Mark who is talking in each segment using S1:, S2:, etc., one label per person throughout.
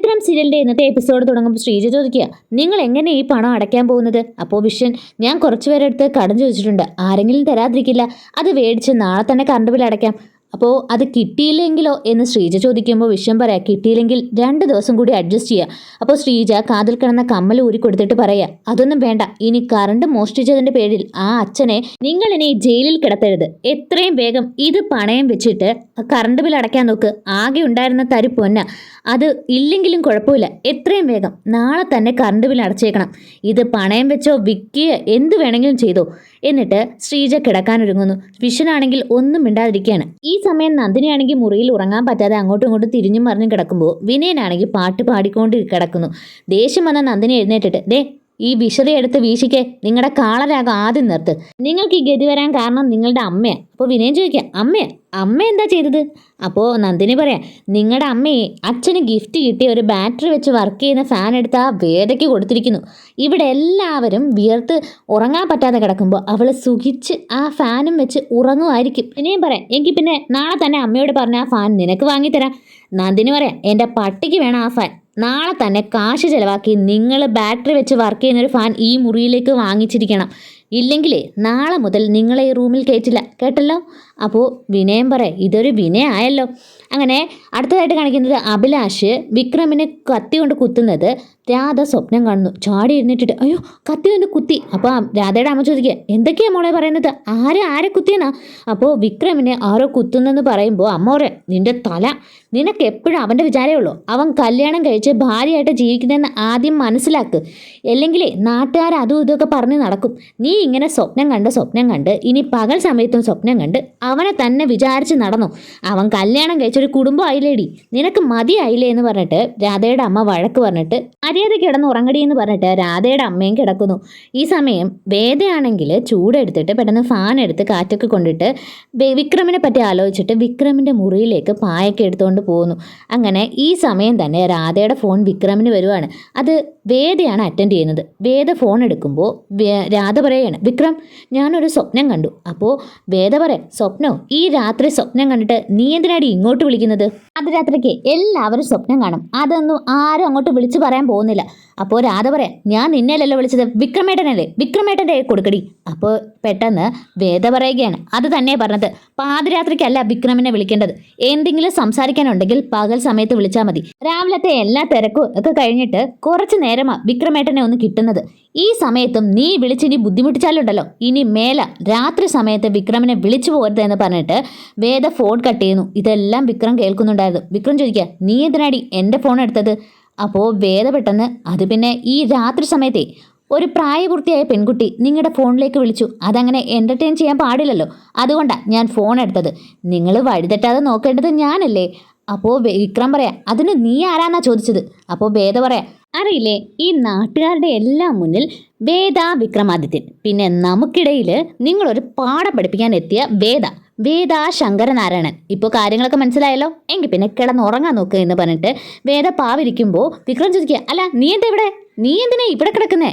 S1: വിക്രം സീരിയലിന്റെ ഇന്നത്തെ എപ്പിസോഡ് തുടങ്ങുമ്പോൾ ശ്രീജ ചോദിക്കുക നിങ്ങൾ എങ്ങനെ ഈ പണം അടയ്ക്കാൻ പോകുന്നത്? അപ്പോൾ വിഷൻ ഞാൻ കുറച്ചു പേരെടുത്ത് കടം ചോദിച്ചിട്ടുണ്ട്. ആരെങ്കിലും തരാതിരിക്കില്ല. അത് മേടിച്ച് നാളെ തന്നെ കറണ്ട് ബിൽ അടയ്ക്കാം. അപ്പോൾ അത് കിട്ടിയില്ലെങ്കിലോ എന്ന് ശ്രീജ ചോദിക്കുമ്പോൾ വിഷം പറയാം കിട്ടിയില്ലെങ്കിൽ രണ്ട് ദിവസം കൂടി അഡ്ജസ്റ്റ് ചെയ്യുക അപ്പോൾ ശ്രീജ കാതിൽ കിടന്ന കമ്മൽ ഊരി കൊടുത്തിട്ട് പറയാ അതൊന്നും വേണ്ട ഇനി കറണ്ട് മോഷ്ടിച്ചതിന്റെ പേരിൽ ആ അച്ഛനെ നിങ്ങൾ ഇനി ജയിലിൽ കിടത്തരുത്. എത്രയും വേഗം ഇത് പണയം വെച്ചിട്ട് കറണ്ട് ബിൽ അടയ്ക്കാൻ നോക്ക്. ആകെ ഉണ്ടായിരുന്ന തരി പൊന്ന. അത് ഇല്ലെങ്കിലും കുഴപ്പമില്ല. എത്രയും വേഗം നാളെ തന്നെ കറണ്ട് ബിൽ അടച്ചേക്കണം. ഇത് പണയം വെച്ചോ വിൽക്കുകയോ എന്ത് വേണമെങ്കിലും ചെയ്തോ. എന്നിട്ട് ശ്രീജ കിടക്കാനൊരുങ്ങുന്നു. വിഷനാണെങ്കിൽ ഒന്നും മിണ്ടാതിരിക്കുകയാണ് ഈ സമയം നന്ദിനിയാണെങ്കിൽ മുറിയിൽ ഉറങ്ങാൻ പറ്റാതെ അങ്ങോട്ടും ഇങ്ങോട്ടും തിരിഞ്ഞും മറിഞ്ഞും കിടക്കുമ്പോൾ വിനയനാണെങ്കിൽ പാട്ട് പാടിക്കൊണ്ട് കിടക്കുന്നു. ദേഷ്യം വന്ന നന്ദിനി എഴുന്നേറ്റിട്ട് ദേ ഈ വിശറി എടുത്ത് വീശിക്കെ. നിങ്ങളുടെ കാളരാഗം ആദ്യം നിർത്ത്. നിങ്ങൾക്ക് ഈ ഗതി വരാൻ കാരണം നിങ്ങളുടെ അമ്മയാണ് അപ്പോൾ വിനയം ചോദിക്കുക അമ്മയാ? അമ്മ എന്താ ചെയ്തത്? അപ്പോൾ നന്ദിനി പറയാം നിങ്ങളുടെ അമ്മയെ അച്ഛന് ഗിഫ്റ്റ് കിട്ടിയ ഒരു ബാറ്ററി വെച്ച് വർക്ക് ചെയ്യുന്ന ഫാൻ എടുത്ത് ആ വേദയ്ക്ക് കൊടുത്തിരിക്കുന്നു. ഇവിടെ എല്ലാവരും വിയർത്ത് ഉറങ്ങാൻ പറ്റാതെ കിടക്കുമ്പോൾ അവൾ സുഖിച്ച് ആ ഫാനും വെച്ച് ഉറങ്ങുമായിരിക്കും. പിന്നെയും പറയാം എനിക്ക് പിന്നെ നാളെ തന്നെ അമ്മയോട് പറഞ്ഞ ആ ഫാൻ നിനക്ക് വാങ്ങിത്തരാം. നന്ദിനി പറയാം എന്റെ പട്ടിക്ക് വേണം ആ ഫാൻ നാളെ തന്നെ കാശ് ചിലവാക്കി നിങ്ങൾ ബാറ്ററി വെച്ച് വർക്ക് ചെയ്യുന്ന ഒരു ഫാൻ ഈ മുറിയിലേക്ക് വാങ്ങിച്ചിരിക്കണം. ഇല്ലെങ്കിലേ നാളെ മുതൽ നിങ്ങളെ ഈ റൂമിൽ കയറ്റില്ല കേട്ടല്ലോ? അപ്പോൾ വിനയം പറയാം ഇതൊരു വിനയമായല്ലോ അങ്ങനെ അടുത്തതായിട്ട് കാണിക്കുന്നത് അഭിലാഷ് വിക്രമിനെ കത്തി കൊണ്ട് കുത്തുന്നത് രാധ സ്വപ്നം കാണുന്നു. ചാടി എഴുന്നേറ്റിട്ട് അയ്യോ കത്തി കൊണ്ട് കുത്തി. അപ്പോൾ രാധയുടെ അമ്മ ചോദിക്കുക എന്തൊക്കെയാണ് മോളെ പറയുന്നത്? ആരെ ആരെ കുത്തിയെന്നാ? അപ്പോൾ വിക്രമിനെ ആരോ കുത്തുന്നെന്ന് പറയുമ്പോൾ അമ്മ പറയാം നിന്റെ തല നിനക്ക് എപ്പോഴും അവന്റെ വിചാരമേ ഉള്ളൂ? അവൻ കല്യാണം കഴിച്ച് ഭാര്യയായിട്ട് ജീവിക്കുന്നതെന്ന് ആദ്യം മനസ്സിലാക്ക്. അല്ലെങ്കിലേ നാട്ടുകാർ അതും ഇതൊക്കെ പറഞ്ഞ് നടക്കും. നീ ഇങ്ങനെ സ്വപ്നം കണ്ട് സ്വപ്നം കണ്ട് ഇനി പകൽ സമയത്തും സ്വപ്നം കണ്ട് അവനെ തന്നെ വിചാരിച്ച് നടന്നു. അവൻ കല്യാണം കഴിച്ചൊരു കുടുംബം ആയില്ലേടി. നിനക്ക് മതിയായില്ലേ എന്ന് പറഞ്ഞിട്ട് രാധയുടെ അമ്മ വഴക്ക് പറഞ്ഞിട്ട് മര്യാദ കിടന്ന് ഉറങ്ങടി എന്ന് പറഞ്ഞിട്ട് രാധയുടെ അമ്മയും കിടക്കുന്നു. ഈ സമയം വേദയാണെങ്കിൽ ചൂടെടുത്തിട്ട് പെട്ടെന്ന് ഫാൻ എടുത്ത് കാറ്റൊക്കെ കൊണ്ടിട്ട് വിക്രമിനെ പറ്റി ആലോചിച്ചിട്ട് വിക്രമിന്റെ മുറിയിലേക്ക് പായൊക്കെ എടുത്തുകൊണ്ട് പോകുന്നു. അങ്ങനെ ഈ സമയം തന്നെ രാധയുടെ ഫോൺ വിക്രമിന് വരുവാണ്. അത് വേദയാണ് അറ്റൻഡ് ചെയ്യുന്നത്. വേദ ഫോൺ എടുക്കുമ്പോൾ രാധ രാധ പറയുകയാണ് വിക്രം ഞാനൊരു സ്വപ്നം കണ്ടു. അപ്പോൾ വേദ പറയാം സ്വപ്നോ ഈ രാത്രി സ്വപ്നം കണ്ടിട്ട് നീ എന്തിനാടി ഇങ്ങോട്ട് വിളിക്കുന്നത്? അത് രാത്രിക്ക് എല്ലാവരും സ്വപ്നം കാണും. അതൊന്നും ആരും അങ്ങോട്ട് വിളിച്ചു പറയാൻ പോകുന്നില്ല. അപ്പോൾ രാധ പറയാം ഞാൻ നിന്നെയല്ലല്ലോ വിളിച്ചത് വിക്രമേട്ടനല്ലേ? വിക്രമേട്ടന്റെ കൊടുക്കടി. അപ്പോൾ പെട്ടെന്ന് വേദ പറയുകയാണ് അത് തന്നെ പറഞ്ഞത് പാതിരാത്രിക്കല്ല വിക്രമിനെ വിളിക്കേണ്ടത്. എന്തെങ്കിലും സംസാരിക്കാനുണ്ടെങ്കിൽ പകൽ സമയത്ത് വിളിച്ചാൽ മതി. രാവിലത്തെ എല്ലാ തിരക്കും ഒക്കെ കഴിഞ്ഞിട്ട് കുറച്ച് നേരമാണ് വിക്രമേട്ടനെ ഒന്ന് കിട്ടുന്നത്. ഈ സമയത്തും നീ വിളിച്ചിനി ബുദ്ധിമുട്ടിച്ചാലുണ്ടല്ലോ. ഇനി മേല രാത്രി സമയത്ത് വിക്രമിനെ വിളിച്ചു പോകരുത് എന്ന് പറഞ്ഞിട്ട് വേദ ഫോൺ കട്ട് ചെയ്യുന്നു. ഇതെല്ലാം വിക്രം കേൾക്കുന്നുണ്ടായിരുന്നു. വിക്രം ചോദിക്കുക നീ എന്തിനാടി എന്റെ ഫോൺ എടുത്തത്? അപ്പോൾ വേദ പെട്ടെന്ന് അത് പിന്നെ ഈ രാത്രി സമയത്തെ ഒരു പ്രായപൂർത്തിയായ പെൺകുട്ടി നിങ്ങളുടെ ഫോണിലേക്ക് വിളിച്ചു. അതങ്ങനെ എന്റർടൈൻ ചെയ്യാൻ പാടില്ലല്ലോ. അതുകൊണ്ടാണ് ഞാൻ ഫോൺ എടുത്തത്. നിങ്ങൾ വഴിതെറ്റാതെ നോക്കേണ്ടത് ഞാനല്ലേ? അപ്പോൾ വിക്രം പറയാം അതിന് നീ ആരാന്നാ ചോദിച്ചത്? അപ്പോൾ വേദ പറയാം അറിയില്ലേ ഈ നാട്ടുകാരുടെ എല്ലാം മുന്നിൽ വേദ വിക്രമാദിത്യൻ. പിന്നെ നമുക്കിടയിൽ നിങ്ങളൊരു പാഠം പഠിപ്പിക്കാൻ എത്തിയ വേദ. വേദ ശങ്കരനാരായണൻ. ഇപ്പോൾ കാര്യങ്ങളൊക്കെ മനസ്സിലായല്ലോ? എങ്കിൽ പിന്നെ കിടന്ന് ഉറങ്ങാൻ നോക്കുക എന്ന് പറഞ്ഞിട്ട് വേദ പാവിരിക്കുമ്പോൾ വിക്രം ചോദിക്കുക അല്ല നീ എന്താ ഇവിടെ? നീ എന്തിനാ ഇവിടെ കിടക്കുന്നേ?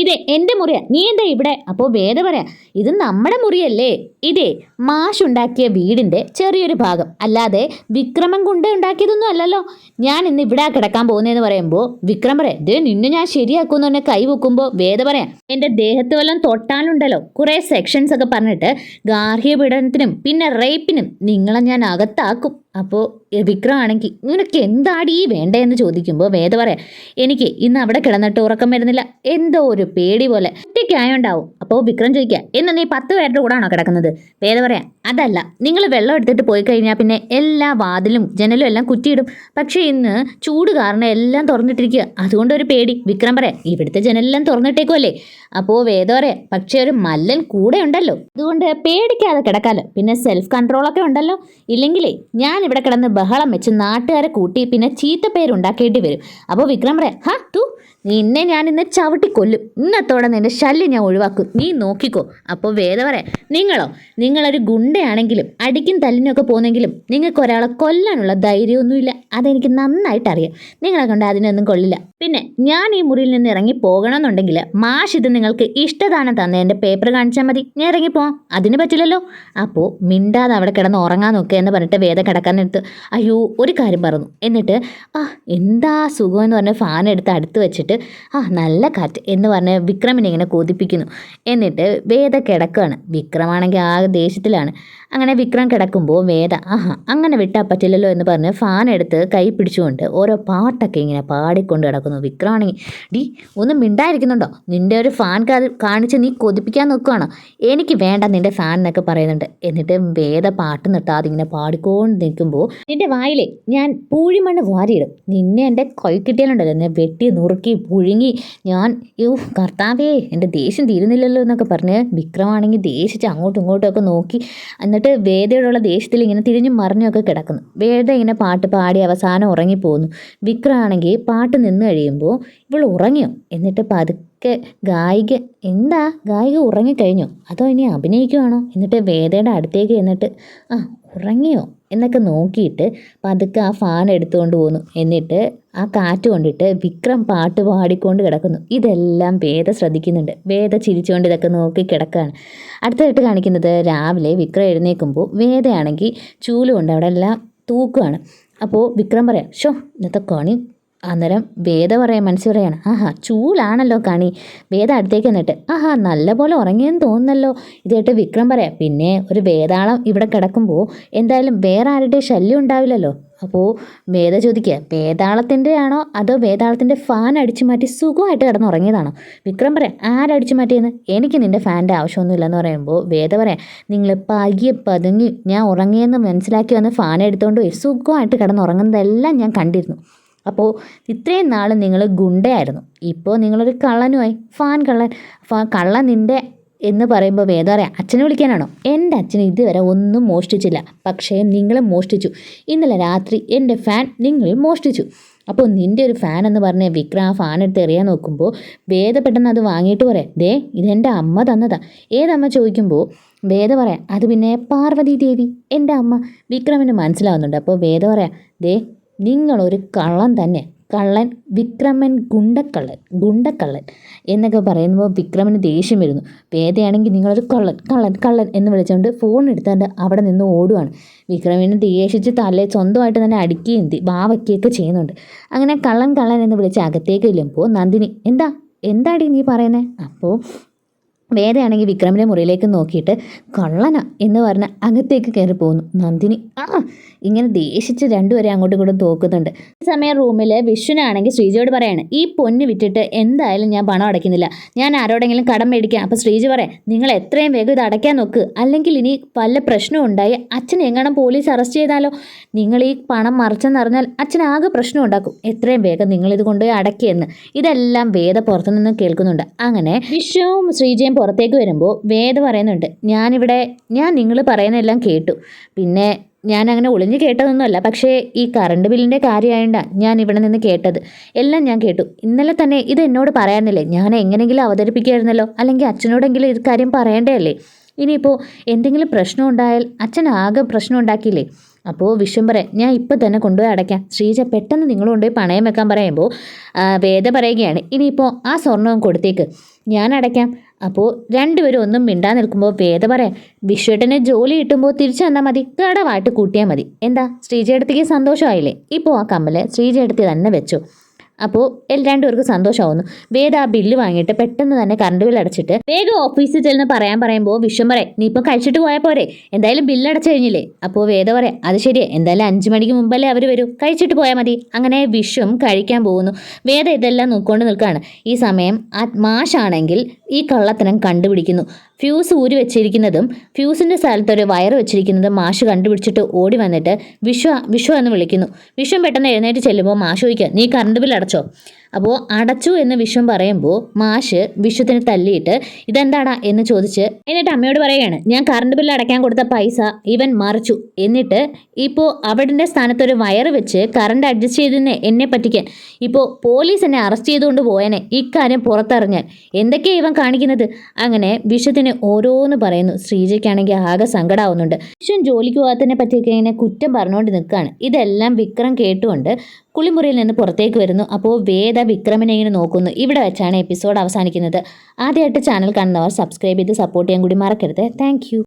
S1: ഇതേ എന്റെ മുറിയാ. നീ എന്താ ഇവിടെ? അപ്പോൾ വേദ പറയാ ഇത് നമ്മുടെ മുറിയല്ലേ? ഇതേ മാഷുണ്ടാക്കിയ വീടിന്റെ ചെറിയൊരു ഭാഗം. അല്ലാതെ വിക്രമൻ കൊണ്ട് ഉണ്ടാക്കിയതൊന്നും അല്ലല്ലോ. ഞാൻ ഇന്ന് ഇവിടെ കിടക്കാൻ പോകുന്നതെന്ന് പറയുമ്പോൾ വിക്രം പറയാം ദേ നിന്നെ ഞാൻ ശരിയാക്കുമെന്ന് പറഞ്ഞ കൈ വെക്കുമ്പോൾ വേദ പറയാം എന്റെ ദേഹത്ത് വല്ലതും തൊട്ടാലുണ്ടല്ലോ. കുറേ സെക്ഷൻസ് ഒക്കെ പറഞ്ഞിട്ട് ഗാർഹിക പീഡനത്തിനും പിന്നെ റേപ്പിനും നിങ്ങളെ ഞാൻ അകത്താക്കും. അപ്പോൾ വിക്രമാണെങ്കിൽ നിനക്ക് എന്താടി ഈ വേണ്ടതെന്ന് ചോദിക്കുമ്പോൾ വേദ പറയാം എനിക്ക് ഇന്ന് അവിടെ കിടന്നിട്ട് ഉറക്കം വരുന്നില്ല. എന്തോ ഒരു പേടി പോലെ ഒറ്റയ്ക്കായുണ്ടാവും. അപ്പോൾ വിക്രം ചോദിക്കുക എന്ന് നീ പത്ത് പേരുടെ കൂടെ ആണോ കിടക്കുന്നത്? വേദ പറയാം അതല്ല നിങ്ങൾ വെള്ളം എടുത്തിട്ട് പോയി കഴിഞ്ഞാൽ പിന്നെ എല്ലാ വാതിലും ജനലും എല്ലാം കുറ്റിയിടും. പക്ഷേ ഇന്ന് ചൂട് കാരണം എല്ലാം തുറന്നിട്ടിരിക്കുക അതുകൊണ്ട് ഒരു പേടി. വിക്രം പറയാം ഇവിടുത്തെ ജനലെല്ലാം തുറന്നിട്ടേക്കുമല്ലേ അപ്പോൾ വേദ പറയാം പക്ഷേ ഒരു മല്ലൻ കൂടെ ഉണ്ടല്ലോ. അതുകൊണ്ട് പേടിക്കാതെ കിടക്കാലോ. പിന്നെ സെൽഫ് കൺട്രോളൊക്കെ ഉണ്ടല്ലോ. ഇല്ലെങ്കിലേ ഞാൻ ഇവിടെ കിടന്ന് ബഹളം വെച്ച് നാട്ടുകാരെ കൂട്ടി പിന്നെ ചീത്ത പേരുണ്ടാക്കേണ്ടി വരും. അപ്പോൾ വിക്രം പറയാം ഹാ തൂ നിന്നെ ഞാൻ ഇന്ന് ചവിട്ടി കൊല്ലും. ഇന്നത്തോടെ നിന്റെ ശല്യം ഞാൻ ഒഴിവാക്കും. നീ നോക്കിക്കോ. അപ്പോൾ വേദ പറയാം നിങ്ങളോ നിങ്ങളൊരു ഗുണ്ടയാണെങ്കിലും അടിക്കും തല്ലിനൊക്കെ പോകുന്നെങ്കിലും നിങ്ങൾക്ക് ഒരാളെ കൊല്ലാനുള്ള ധൈര്യമൊന്നുമില്ല. അതെനിക്ക് നന്നായിട്ട് അറിയാം നിങ്ങളെ കൊണ്ട് അതിനൊന്നും കൊള്ളില്ല. പിന്നെ ഞാൻ ഈ മുറിയിൽ നിന്ന് ഇറങ്ങി പോകണമെന്നുണ്ടെങ്കിൽ മാഷ് ഇത് നിങ്ങൾക്ക് ഇഷ്ടദാനം തന്ന എന്റെ പേപ്പർ കാണിച്ചാൽ മതി. ഞാൻ ഇറങ്ങിപ്പോവാം അതിന് പറ്റില്ലല്ലോ. അപ്പോൾ മിണ്ടാതെ അവിടെ കിടന്ന് ഉറങ്ങാൻ നോക്കുക എന്ന് പറഞ്ഞിട്ട് വേദ കിടക്കാൻ പറഞ്ഞെടുത്ത് അയ്യോ ഒരു കാര്യം പറഞ്ഞു. എന്നിട്ട് ആ എന്താ സുഖം? എന്ന് പറഞ്ഞ് ഫാൻ എടുത്ത് അടുത്ത് വെച്ചിട്ട് ആ നല്ല കാറ്റ് എന്ന് പറഞ്ഞ് വിക്രമിനെ ഇങ്ങനെ കൊതിപ്പിക്കുന്നു. എന്നിട്ട് വേദ കിടക്കുകയാണ് വിക്രമാണെങ്കിൽ ആ ദേഷ്യത്തിലാണ്. അങ്ങനെ വിക്രം കിടക്കുമ്പോൾ വേദ ആഹാ അങ്ങനെ വിട്ടാൽ പറ്റില്ലല്ലോ എന്ന് പറഞ്ഞ് ഫാൻ എടുത്ത് കൈ പിടിച്ചുകൊണ്ട് ഓരോ പാട്ടൊക്കെ ഇങ്ങനെ പാടിക്കൊണ്ട് കിടക്കുന്നു വിക്രമാണെങ്കിൽ ഡി ഒന്നും മിണ്ടായിരിക്കുന്നുണ്ടോ? നിന്റെ ഒരു ഫാൻ കാണിച്ച് നീ കൊതിപ്പിക്കാൻ നോക്കുകയാണോ എനിക്ക് വേണ്ട നിന്റെ ഫാൻ എന്നൊക്കെ പറയുന്നുണ്ട്. എന്നിട്ട് വേദ പാട്ട് നിർത്താതെ ഇങ്ങനെ പാടിക്കൊണ്ട് നിൽക്കുമ്പോൾ നിന്റെ വായിലേ ഞാൻ പൂഴിമണ്ണ് വാരിയിടും. നിന്നെ എന്റെ കൈ കിട്ടിയാലുണ്ടല്ലോ എന്നെ വെട്ടി നുറുക്കി പുഴുങ്ങി ഞാൻ യോ കർത്താവേ എന്റെ ദേഷ്യം തീരുന്നില്ലല്ലോ എന്നൊക്കെ പറഞ്ഞ് വിക്രമാണെങ്കിൽ ദേഷിച്ച് അങ്ങോട്ടും ഇങ്ങോട്ടും ഒക്കെ നോക്കി. എന്നിട്ട് വേദയോടുള്ള ദേഷ്യത്തിൽ ഇങ്ങനെ തിരിഞ്ഞും മറിഞ്ഞൊക്കെ കിടക്കുന്നു. വേദ ഇങ്ങനെ പാട്ട് പാടി അവസാനം ഉറങ്ങിപ്പോകുന്നു വിക്രമാണെങ്കിൽ പാട്ട് നിന്ന് കഴിയുമ്പോൾ ഇവൾ ഉറങ്ങിയോ? എന്നിട്ട് പതുക്കെ ഗായിക എന്താ ഗായിക ഉറങ്ങിക്കഴിഞ്ഞോ? അതോ ഇനി അഭിനയിക്കുവാണോ? എന്നിട്ട് വേദയുടെ അടുത്തേക്ക് എന്നിട്ട് ആ ഉറങ്ങിയോ? എന്നൊക്കെ നോക്കിയിട്ട് പതുക്കെ ആ ഫാൻ എടുത്തുകൊണ്ട് പോന്നു. എന്നിട്ട് ആ കാറ്റ് കൊണ്ടിട്ട് വിക്രം പാട്ട് പാടിക്കൊണ്ട് കിടക്കുന്നു. ഇതെല്ലാം വേദ ശ്രദ്ധിക്കുന്നുണ്ട്. വേദ ചിരിച്ചുകൊണ്ട് ഇതൊക്കെ നോക്കി കിടക്കുകയാണ് അടുത്തതായിട്ട് കാണിക്കുന്നത് രാവിലെ വിക്രം എഴുന്നേൽക്കുമ്പോൾ വേദയാണെങ്കിൽ ചൂലുകൊണ്ട് അവിടെ എല്ലാം തൂക്കുകയാണ് അപ്പോൾ വിക്രം പറയാം ഷോ ഇന്നത്തെ കണി അന്നേരം വേദ പറയാം മനസ്സിൽ പറയാണ് ആഹാ ചൂലാണല്ലോ കണി. വേദ അടുത്തേക്ക് എന്നിട്ട് ആഹാ നല്ല പോലെ ഉറങ്ങിയെന്ന് തോന്നുന്നല്ലോ. ഇതായിട്ട് വിക്രം പറയാം പിന്നെ ഒരു വേതാളം ഇവിടെ കിടക്കുമ്പോൾ എന്തായാലും വേറെ ആരുടെ ശല്യം ഉണ്ടാവില്ലല്ലോ. അപ്പോൾ വേദ ചോദിക്കുക വേതാളത്തിന്റെ ആണോ അതോ വേതാളത്തിന്റെ ഫാൻ അടിച്ചു മാറ്റി സുഖമായിട്ട് കിടന്നുറങ്ങിയതാണോ വിക്രം പറയാം ആരടിച്ചു മാറ്റിയെന്ന്? എനിക്ക് നിന്റെ ഫാന്റെ ആവശ്യമൊന്നുമില്ലെന്ന് പറയുമ്പോൾ വേദ പറയാം നിങ്ങൾ പകിയെ പതുങ്ങി ഞാൻ ഉറങ്ങിയെന്ന് മനസ്സിലാക്കി വന്ന് ഫാൻ എടുത്തുകൊണ്ട് പോയി സുഖമായിട്ട് കിടന്നുറങ്ങുന്നതെല്ലാം ഞാൻ കണ്ടിരുന്നു. അപ്പോൾ ഇത്രയും നാൾ നിങ്ങൾ ഗുണ്ടയായിരുന്നു. ഇപ്പോൾ നിങ്ങളൊരു കള്ളനുമായി. ഫാൻ കള്ളൻ. ഫാ കള്ളൻ നിന്റെ എന്ന് പറയുമ്പോൾ വേദം പറയാം അച്ഛനെ വിളിക്കാനാണോ? എന്റെ അച്ഛൻ ഇതുവരെ ഒന്നും മോഷ്ടിച്ചില്ല. പക്ഷേ നിങ്ങൾ മോഷ്ടിച്ചു. ഇന്നലെ രാത്രി എന്റെ ഫാൻ നിങ്ങൾ മോഷ്ടിച്ചു. അപ്പോൾ നിന്റെ ഒരു ഫാൻ എന്ന് പറഞ്ഞ വിക്രം ആ ഫാൻ എടുത്ത് എറിയാൻ നോക്കുമ്പോൾ വേദ പെട്ടെന്ന് അത് വാങ്ങിയിട്ട് പറയാം. ദേ ഇതെന്റെ അമ്മ തന്നതാ. ഏതമ്മ ചോദിക്കുമ്പോൾ വേദ പറയാം അത് പിന്നെ പാർവതി ദേവി എന്റെ അമ്മ. വിക്രമിന് മനസ്സിലാവുന്നുണ്ട്. അപ്പോൾ വേദ പറയാം ദേ നിങ്ങളൊരു കള്ളൻ തന്നെ. കള്ളൻ വിക്രമൻ ഗുണ്ടക്കള്ളൻ ഗുണ്ടക്കള്ളൻ എന്നൊക്കെ പറയുമ്പോൾ വിക്രമന് ദേഷ്യം വരുന്നു. വേദയാണെങ്കിൽ നിങ്ങളൊരു കള്ളൻ കള്ളൻ കള്ളൻ എന്ന് വിളിച്ചുകൊണ്ട് ഫോൺ എടുത്താണ്ട് അവിടെ നിന്ന് ഓടുവാണ്. വിക്രമിനെ ദേഷിച്ച് തലേ സ്വന്തമായിട്ട് തന്നെ അടിക്കുകയും തി- ചെയ്യുന്നുണ്ട്. അങ്ങനെ കള്ളൻ കള്ളൻ എന്ന് വിളിച്ച് അകത്തേക്ക് ചെല്ലുമ്പോൾ നന്ദിനി എന്താ? എന്താടി നീ പറയുന്നത് അപ്പോൾ വേദയാണെങ്കിൽ വിക്രമിന്റെ മുറിയിലേക്ക് നോക്കിയിട്ട് കള്ളന എന്ന് പറഞ്ഞ് അകത്തേക്ക് കയറി പോകുന്നു നന്ദിനി ആ ഇങ്ങനെ ദേഷിച്ച് രണ്ടുപേരെ അങ്ങോട്ടും ഇങ്ങോട്ടും തോക്കുന്നുണ്ട്. സമയം റൂമിൽ വിഷ്ണുനാണെങ്കിൽ ശ്രീജയോട് പറയാണ് ഈ പൊന്ന് വിറ്റിട്ട് എന്തായാലും ഞാൻ പണം അടയ്ക്കുന്നില്ല. ഞാൻ ആരോടെങ്കിലും കടം മേടിക്കാം. അപ്പോൾ ശ്രീജ പറയാം നിങ്ങൾ എത്രയും വേഗം ഇത് അടയ്ക്കാൻ നോക്ക്. അല്ലെങ്കിൽ ഇനി വല്ല പ്രശ്നവും ഉണ്ടായി അച്ഛൻ എങ്ങനെ പോലീസ് അറസ്റ്റ് ചെയ്താലോ? നിങ്ങൾ ഈ പണം മറിച്ചെന്നറിഞ്ഞാൽ അച്ഛൻ ആകെ പ്രശ്നം ഉണ്ടാക്കും. എത്രയും വേഗം നിങ്ങൾ ഇത് കൊണ്ടുപോയി അടയ്ക്കിയെന്ന് ഇതെല്ലാം വേദ പുറത്തുനിന്ന് കേൾക്കുന്നുണ്ട്. അങ്ങനെ വിഷുവും ശ്രീജയും പുറത്തേക്ക് വരുമ്പോൾ വേദ പറയുന്നുണ്ട് ഞാനിവിടെ ഞാൻ നിങ്ങൾ പറയുന്നതെല്ലാം കേട്ടു. പിന്നെ ഞാൻ അങ്ങനെ ഒളിഞ്ഞു കേട്ടതൊന്നുമല്ല പക്ഷേ ഈ കറണ്ട് ബില്ലിന്റെ കാര്യമായതുകൊണ്ടാണ് ഞാൻ ഇവിടെ നിന്ന് കേട്ടത്. എല്ലാം ഞാൻ കേട്ടു. ഇന്നലെ തന്നെ ഇത് എന്നോട് പറയാനില്ലേ? ഞാൻ എങ്ങനെയെങ്കിലും അവതരിപ്പിക്കുമായിരുന്നല്ലോ അല്ലെങ്കിൽ അച്ഛനോടെങ്കിലും ഇത് കാര്യം പറയേണ്ടതല്ലേ? ഇനിയിപ്പോൾ എന്തെങ്കിലും പ്രശ്നം ഉണ്ടായാൽ അച്ഛൻ ആകെ പ്രശ്നം ഉണ്ടാക്കിയില്ലേ? അപ്പോൾ വിഷം പറയാം ഞാൻ ഇപ്പം തന്നെ കൊണ്ടുപോയി അടയ്ക്കാം. ശ്രീജ പെട്ടെന്ന് നിങ്ങൾ കൊണ്ടുപോയി പണയം വെക്കാൻ പറയുമ്പോൾ വേദ പറയുകയാണ് ഇനിയിപ്പോൾ ആ സ്വർണവും കൊടുത്തേക്ക്. ഞാൻ അടയ്ക്കാം. അപ്പോൾ രണ്ടുപേരും ഒന്നും മിണ്ടാൻ നിൽക്കുമ്പോൾ വേദ പറയാം വിശ്വേട്ടന് ജോലി കിട്ടുമ്പോൾ തിരിച്ചു തന്നാൽ മതി ഗഡവായിട്ട് കൂട്ടിയാൽ മതി. എന്താ ശ്രീജയടുത്തേക്ക് സന്തോഷമായില്ലേ? ഇപ്പോൾ ആ കമ്മൽ ശ്രീജയടുത്ത് തന്നെ വെച്ചു. അപ്പോൾ രണ്ടുപേർക്കും സന്തോഷമാവുന്നു. വേദ ആ ബില്ല് വാങ്ങിയിട്ട് പെട്ടെന്ന് തന്നെ കറണ്ട് ബില്ല് അടച്ചിട്ട് വേഗം ഓഫീസിൽ ചെന്ന് പറയാൻ പറയുമ്പോൾ വിഷം പറയാം നീ ഇപ്പം കഴിച്ചിട്ട് പോയാൽ പോരെ. എന്തായാലും ബില്ല് അടച്ചു കഴിഞ്ഞില്ലേ? അപ്പോൾ വേദ പറയാം അത് ശരിയാ. എന്തായാലും അഞ്ച് മണിക്ക് മുമ്പല്ലേ അവർ വരും. കഴിച്ചിട്ട് പോയാൽ മതി. അങ്ങനെ വിശ്വം കഴിക്കാൻ പോകുന്നു. വേദ ഇതെല്ലാം നോക്കൊണ്ട് നിൽക്കുകയാണ്. ഈ സമയം ആ മാഷാണെങ്കിൽ ഈ കള്ളത്തനം കണ്ടുപിടിക്കുന്നു. ഫ്യൂസ് ഊരി വെച്ചിരിക്കുന്നതും ഫ്യൂസിന്റെ സ്ഥലത്ത് ഒരു വയർ വെച്ചിരിക്കുന്നതും മാഷ് കണ്ടുപിടിച്ചിട്ട് ഓടി വന്നിട്ട് വിശ്വ വിശ്വ എന്ന് വിളിക്കുന്നു. വിശ്വം പെട്ടെന്ന് എഴുന്നേറ്റ് ചെല്ലുമ്പോൾ മാഷ് ചോദിക്കുക നീ കറണ്ട് ബിൽ അടച്ചോ? അപ്പോൾ അടച്ചു എന്ന് വിശ്വം പറയുമ്പോൾ മാഷ് വിശ്വത്തിന് തല്ലിയിട്ട് ഇതെന്താടാ എന്ന് ചോദിച്ച് എന്നിട്ട് അമ്മയോട് പറയുകയാണ് ഞാൻ കറണ്ട് ബില്ല് അടയ്ക്കാൻ കൊടുത്ത പൈസ ഇവൻ മറിച്ചു. എന്നിട്ട് ഇപ്പോൾ അവിടെ സ്ഥാനത്തൊരു വയർ വെച്ച് കറണ്ട് അഡ്ജസ്റ്റ് ചെയ്തെന്ന് എന്നെ പറ്റിക്കാൻ ഇപ്പോൾ പോലീസ് എന്നെ അറസ്റ്റ് ചെയ്തുകൊണ്ട് പോയനെ ഇക്കാര്യം പുറത്തറിഞ്ഞാൽ എന്തൊക്കെയാണ് ഇവൻ കാണിക്കുന്നത്? അങ്ങനെ വിശ്വത്തിന് ഓരോന്ന് പറയുന്നു. ശ്രീജയ്ക്കാണെങ്കിൽ ആകെ സങ്കടമാവുന്നുണ്ട് വിശ്വൻ ജോലിക്ക് പോകാത്തതിനെ പറ്റിയൊക്കെ ഇങ്ങനെ കുറ്റം പറഞ്ഞുകൊണ്ട് നിൽക്കുകയാണ് ഇതെല്ലാം വിക്രം കേട്ടുകൊണ്ട് കുളിമുറിയിൽ നിന്ന് പുറത്തേക്ക് വരുന്നു. അപ്പോൾ വേദ വിക്രമിനെ ഇങ്ങനെ നോക്കുന്നു. ഇവിടെ വെച്ചാണ് എപ്പിസോഡ് അവസാനിക്കുന്നത്. ആദ്യമായിട്ട് ചാനൽ കാണുന്നവർ സബ്സ്ക്രൈബ് ചെയ്ത് സപ്പോർട്ട് ചെയ്യാൻ കൂടി മറക്കരുത്. താങ്ക്